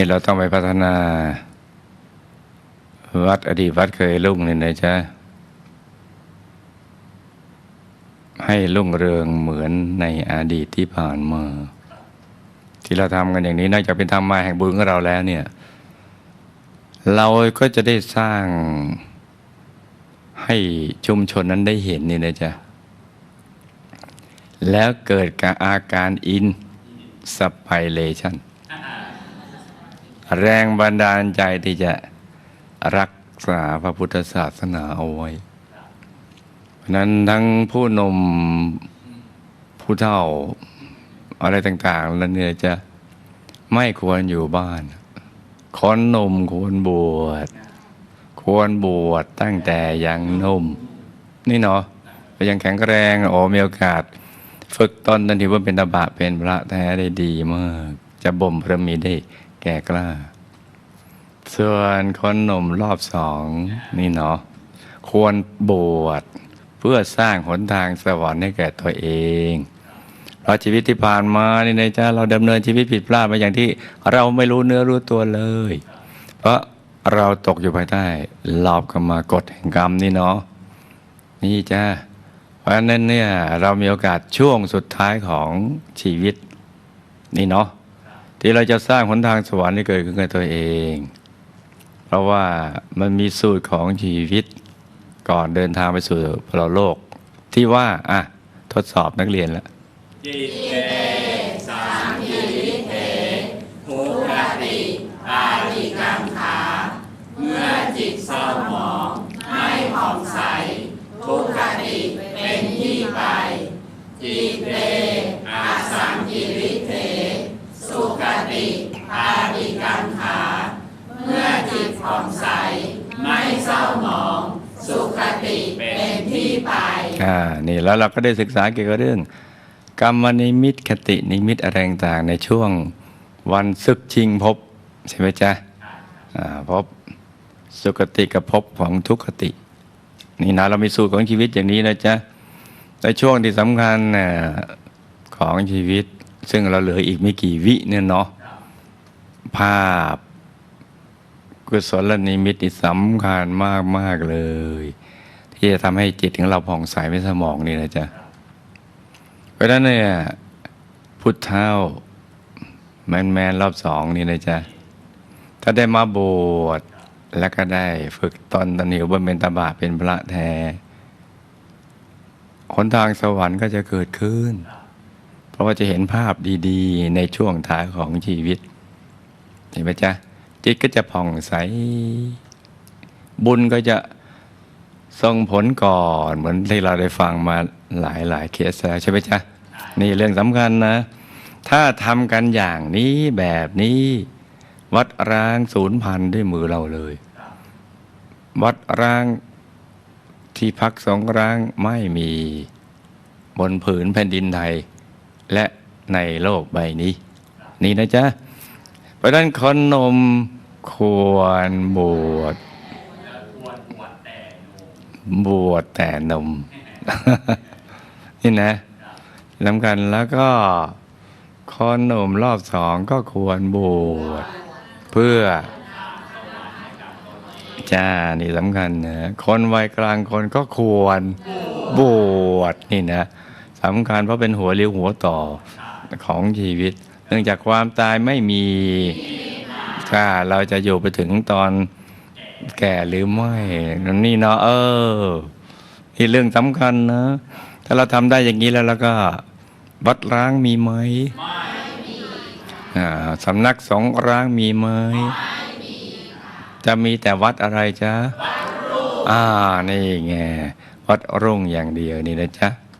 ที่เราต้องไปพัฒนา วัดอดีตวัดเคยรุ่งเนี่ยนะจ๊ะให้รุ่งเรืองเหมือนในอดีตที่ผ่านมาที่เราทำกันอย่างนี้นอกจากเป็นธรรมาแห่งบุญของเราแล้วเนี่ย เราก็จะได้สร้างให้ชุมชนนั้นได้เห็นนี่นะจ๊ะแล้วเกิดกับอาการอินสไปเลชัน แรงบันดาลใจที่จะรักษาพระพุทธศาสนาเอาไว้เพราะนั้นทั้งผู้นมผู้เฒ่าอะไรต่าง ๆ แล้วเนี่ยจะไม่ควรอยู่บ้านคนนมควรบวชควรบวชตั้งแต่ยังนุ่ม นี่เนาะยังแข็งแรงโอ้มีโอกาส ฝึกตนทันทีว่าเป็นตบะเป็นพระแท้ได้ดีมาก จะบ่มพระมีได้ แก่กล้า ส่วนคนหนุ่มรอบสองนี่เนาะควรบวชเพื่อสร้างหนทางสวรรค์ให้แก่ตัวเอง เพราะชีวิตที่ผ่านมานี่นะจ๊ะเราดำเนินชีวิตผิดพลาดมาอย่างที่เราไม่รู้เนื้อรู้ตัวเลย เพราะเราตกอยู่ภายใต้หลอบกรรมากฎแห่งกรรมนี่เนาะนี่จ้าเพราะฉะนั้นเนี่ยเรามีโอกาสช่วงสุดท้ายของชีวิตนี่เนาะ ที่เราจะสร้างหนทางสวรรค์ที่เกิดขึ้นกับตัวเอง เพราะว่ามันมีสูตรของชีวิตก่อนเดินทางไปสู่พรโลก ที่ว่าอะทดสอบนักเรียนแล้วจิตเตสามทิริเตทุกขติปาริกรรมขาเมื่อจิตเศร้าหมองไม่ผ่องใสทุกขติเป็นที่ไปจิตเตอาสังกิริเต ติปาริกรรมขา เมื่อจิตผ่องใส ไม่เศร้าหมอง สุขติเป็นที่ไปอ่านี่แล้วเราก็ได้ศึกษาเกี่ยวกับเรื่อง กรรมนิมิตคตินิมิตอะไรต่างๆในช่วงวันศึกชิงภพใช่ไหมจ๊ะอ่าภพสุคติกับภพของทุกขติ นี่นะเรามีสูตรของชีวิตอย่างนี้นะจ๊ะในช่วงที่สำคัญของชีวิต ซึ่งเราเหลืออีกไม่กี่วิเนี่ยเนาะ ภาพ กุศลนิมิตสำคัญมากมากเลย ที่จะทำให้จิตของเราผ่องใสในสมองนี่นะจ๊ะเพราะฉะนั้นเนี่ยพุทธเท่าแมนแมนรอบสองนี่นะจ๊ะถ้าได้มาบวชแล้วก็ได้ฝึกตนตนิวบนเป็นตบะเป็นพระแท้หนทางสวรรค์ก็จะเกิดขึ้น เพราะว่าจะเห็นภาพดี ๆ ในช่วงท้ายของชีวิต เห็นไหมจ๊ะจิตก็จะผ่องใส บุญก็จะส่งผลก่อนเหมือนที่เราได้ฟังมาหลายหลายๆเคสแล้วใช่ไหมจ๊ะนี่เรื่องสำคัญนะ ถ้าทำกันอย่างนี้แบบนี้ วัดร้างศูนย์พันด้วยมือเราเลย วัดร้างที่พักสงร้างไม่มีบนผืนแผ่นดินไทย และในโลกใบนี้ นี่นะจ๊ะ เพราะนั้นคนมควรบวชบวชแต่นม นี่นะสำคัญแล้วก็คนหนุ่มรอบสองก็ควรบวชเพื่อจ้านี่สำคัญนะคนวัยกลางคนก็ควรบวชนี่นะสำคัญเพราะเป็นหัวเลี้ยวหัวต่อของชีวิต เนื่องจากความตายไม่มีถ้าเราจะอยู่ไปถึงตอนแก่หรือไม่นี่เนาะเออนี่เรื่องสำคัญนะ ถ้าเราทำได้อย่างนี้แล้วแล้วก็วัดร้างมีไหมอ่าสำนักสงฆ์ร้างมีไหมจะมีแต่วัดอะไรจ๊ะอ่า นี่ไง วัดรุ่งอย่างเดียวนี่นะจ๊ะ